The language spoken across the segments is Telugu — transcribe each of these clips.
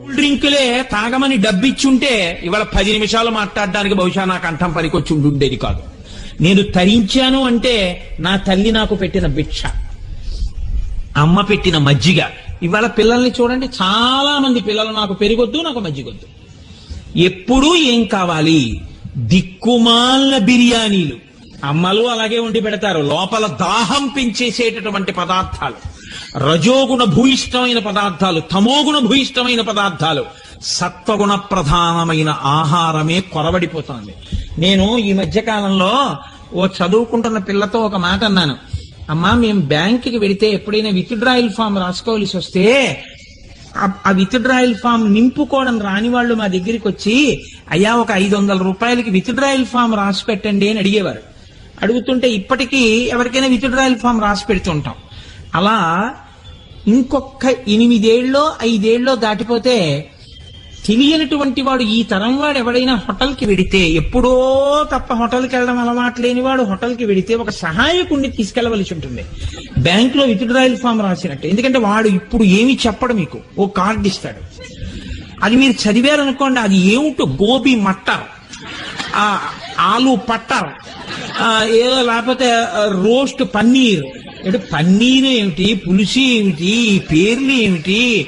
కూల్ డ్రింకులే తాగమని డబ్బిచ్చుంటే ఇవాళ పది నిమిషాలు మాట్లాడడానికి బహుశా నా కంఠం పనికొచ్చి ఉండేది కాదు. నేను తరించాను అంటే నా తల్లి నాకు పెట్టిన భిక్ష. అమ్మ పెట్టిన మజ్జిగ. ఇవాళ పిల్లల్ని చూడండి చాలా మంది పిల్లలు నాకు పెరిగొద్దు నాకు మజ్జిగొద్దు. ఎప్పుడూ ఏం కావాలి? దిక్కుమాల బిర్యానీలు. అమ్మలు అలాగే ఉండి పెడతారు. లోపల దాహం పెంచేసేటటువంటి పదార్థాలు. రజోగుణ భూయిష్టమైన పదార్థాలు తమోగుణ భూయిష్టమైన పదార్థాలు సత్వగుణ ప్రధానమైన ఆహారమే కొరబడిపోతుంది నేను ఈ మధ్య కాలంలో ఓ చదువుకుంటున్న పిల్లతో ఒక మాట అన్నాను. అమ్మా మేము బ్యాంకుకి వెడితే ఎప్పుడైనా విత్డ్రాయల్ ఫామ్ రాసుకోవాల్సి వస్తే ఆ- ఆ విత్డ్రాయల్ ఫామ్ నింపుకోవడం రాని వాళ్ళు మా దగ్గరికి వచ్చి అయ్యా ఒక ఐదు వందల రూపాయలకి విత్డ్రాయల్ ఫామ్ రాసి పెట్టండి అని అడిగేవారు. అడుగుతుంటే ఇప్పటికీ ఎవరికైనా విత్డ్రాయల్ ఫామ్ రాసి పెడుతుంటాం అలా ఇంకొక ఎనిమిదేళ్ళలో ఐదేళ్ళలో దాటిపోతే తెలియనటువంటి వాడు ఈ తరం వాడు ఎవడైనా హోటల్కి వెడితే ఎప్పుడో తప్ప హోటల్కి వెళ్ళడం అలవాటు లేని వాడు హోటల్కి వెడితే ఒక సహాయకుడిని తీసుకెళ్ళవలసి ఉంటుంది. బ్యాంకులో విత్డ్రాయల్ ఫామ్ రాసినట్టు. ఎందుకంటే వాడు ఇప్పుడు ఏమి చెప్పడు మీకు. ఓ కార్డు ఇస్తాడు. అది మీరు చదివారనుకోండి అది ఏమిటో? గోబీ మట్టర్ ఆలు పట్టర్ ఏదో లేకపోతే రోస్ట్ పన్నీర్. అంటే పన్నీర్ ఏమిటి? పులుసు ఏమిటి? ఈ పేర్లు ఏమిటి?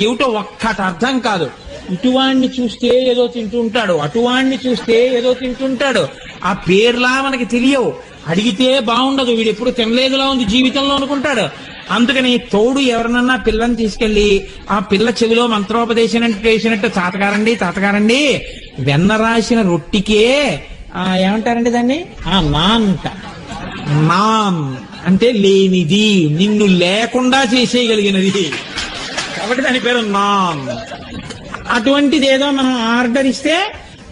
ఏమిటో ఒక్కటి అర్థం కాదు. ఇటువాణ్ణి చూస్తే ఏదో తింటుంటాడు. అటువాణ్ణి చూస్తే ఏదో తింటుంటాడు. ఆ పేర్లా మనకి తెలియవు. అడిగితే బాగుండదు. వీడు ఎప్పుడు తినలేదులా ఉంది జీవితంలో అనుకుంటాడు. అందుకని తోడు ఎవరినన్నా పిల్లని తీసుకెళ్ళి ఆ పిల్ల చెవిలో మంత్రోపదేశం చేసినట్టు తాతగారండి తాతగారండి వెన్న రాసిన రొట్టికే ఏమంటారండి దాన్ని? ఆ నా అంట. నాన్ అంటే లేనిది నిన్ను లేకుండా చేసేయగలిగినది. కాబట్టి దాని పేరు నాన్ అటువంటిది ఏదో మనం ఆర్డర్ ఇస్తే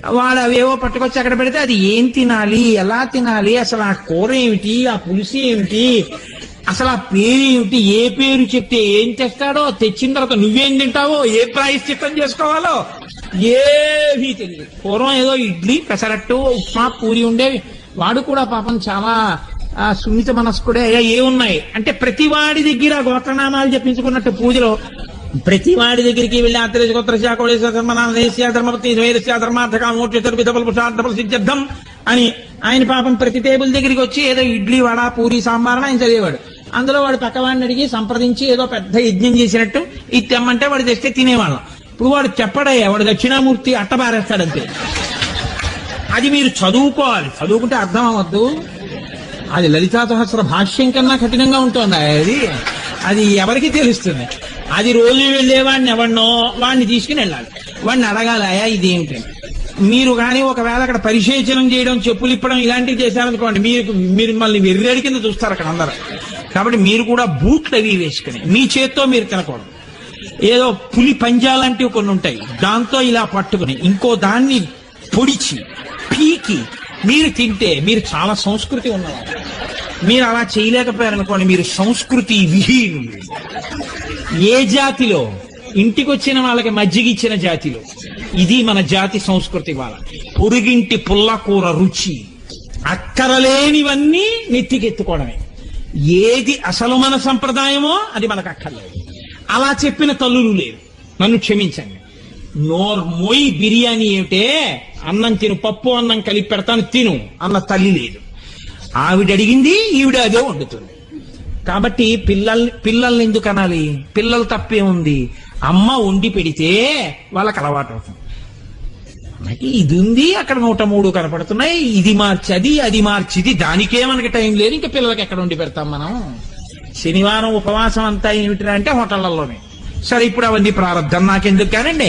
వాడు అవేవో పట్టుకొచ్చి అక్కడ పెడితే అది ఏం తినాలి ఎలా తినాలి అసలు ఆ కూర ఏమిటి ఆ పులుసు ఏమిటి అసలు ఆ పేరు ఏమిటి ఏ పేరు చెప్తే ఏం తెస్తాడో తెచ్చిన తర్వాత నువ్వేం తింటావో ఏ ప్రాయశ్చిత్తం చేసుకోవాలో ఏవీ తెలియదు. పూర్వం ఏదో ఇడ్లీ పెసరట్టు ఉప్మా పూరి ఉండేవి. వాడు కూడా పాపం చాలా ఆ, సున్నిత మనస్కుడే అయ్యా ఏమున్నాయి అంటే ప్రతి వాడి దగ్గర గోత్రనామాలు చెప్పించుకున్నట్టు పూజలో ప్రతి వాడి దగ్గరికి వెళ్ళి ఆత్రేజగోత్ర గోత్ర ధర్మపతి ధర్మార్థక మోక్ష సిద్ధం అని ఆయన పాపం ప్రతి టేబుల్ దగ్గరికి వచ్చి ఏదో ఇడ్లీ వడ పూరి సాంబార్ అని ఆయన చదివేవాడు. అందులో వాడు పక్కవాడిని అడిగి సంప్రదించి ఏదో పెద్ద యజ్ఞం చేసినట్టు ఇది తెమ్మంటే వాడు తెస్తే తినేవాళ్ళం. ఇప్పుడు వాడు చెప్పడయ్యా వాడు దక్షిణామూర్తి అట్టబారేస్తాడంతే అది మీరు చదువుకోవాలి. చదువుకుంటే అర్థం అవ్వద్దు. అది లలితా సహస్ర భాష్యం కన్నా కఠినంగా ఉంటుంది. అది అది ఎవరికి తెలుస్తుంది? అది రోజు వెళ్ళేవాడిని ఎవరినో వాడిని తీసుకుని వెళ్ళాలి. వాడిని అడగాలయా అయ్యా ఇదేంటి? మీరు కానీ ఒకవేళ అక్కడ పరిశేచనం చేయడం చెప్పులు ఇప్పడం ఇలాంటివి చేశారనుకోండి మీరు మీరు మళ్ళీ వెర్రేడి కింద చూస్తారు అక్కడ అందరూ. కాబట్టి మీరు కూడా బూట్లు అవి వేసుకుని మీ చేత్తో మీరు తినకూడదు. ఏదో పులి పంజా లాంటివి కొన్ని ఉంటాయి దాంతో ఇలా పట్టుకుని ఇంకో దాన్ని పొడిచి పీకి మీరు తింటే మీరు చాలా సంస్కృతి ఉన్నవారు. మీరు అలా చేయలేకపోయారనుకోండి మీరు సంస్కృతి విహీనులు. ఏ జాతిలో? ఇంటికి వచ్చిన వాళ్ళకి మజ్జిగిచ్చిన జాతిలో. ఇది మన జాతి సంస్కృతి వాళ్ళ. పొరుగింటి పుల్లకూర రుచి. అక్కరలేనివన్నీ నెత్తికెత్తుకోవడమే. ఏది అసలు మన సంప్రదాయమో అది మనకు అక్కర్లేదు. అలా చెప్పిన తల్లులు లేరు. నన్ను క్షమించండి. నోర్ మొయ్ బిర్యానీ ఏమిటే? అన్నం తిను పప్పు అన్నం కలిపి పెడతాను తిను అన్న తల్లి లేదు. ఆవిడ అడిగింది ఈవిడ అదే వండుతుంది. కాబట్టి పిల్లల్ని పిల్లల్ని ఎందుకు అనాలి? పిల్లలు తప్పే ఉంది. అమ్మ వండి పెడితే వాళ్ళకి అలవాటు అవుతుంది. మనకి ఇది ఉంది అక్కడ నూట మూడు కనపడుతున్నాయి. ఇది మార్చి అది అది మార్చి దానికే మనకి టైం లేదు ఇంకా పిల్లలకి ఎక్కడ వండి పెడతాం మనం? శనివారం ఉపవాసం అంతా ఏమిటిరా అంటే హోటళ్ళలోనే సరే ఇప్పుడు అవన్నీ ప్రారంభం. నాకెందుకు కానండి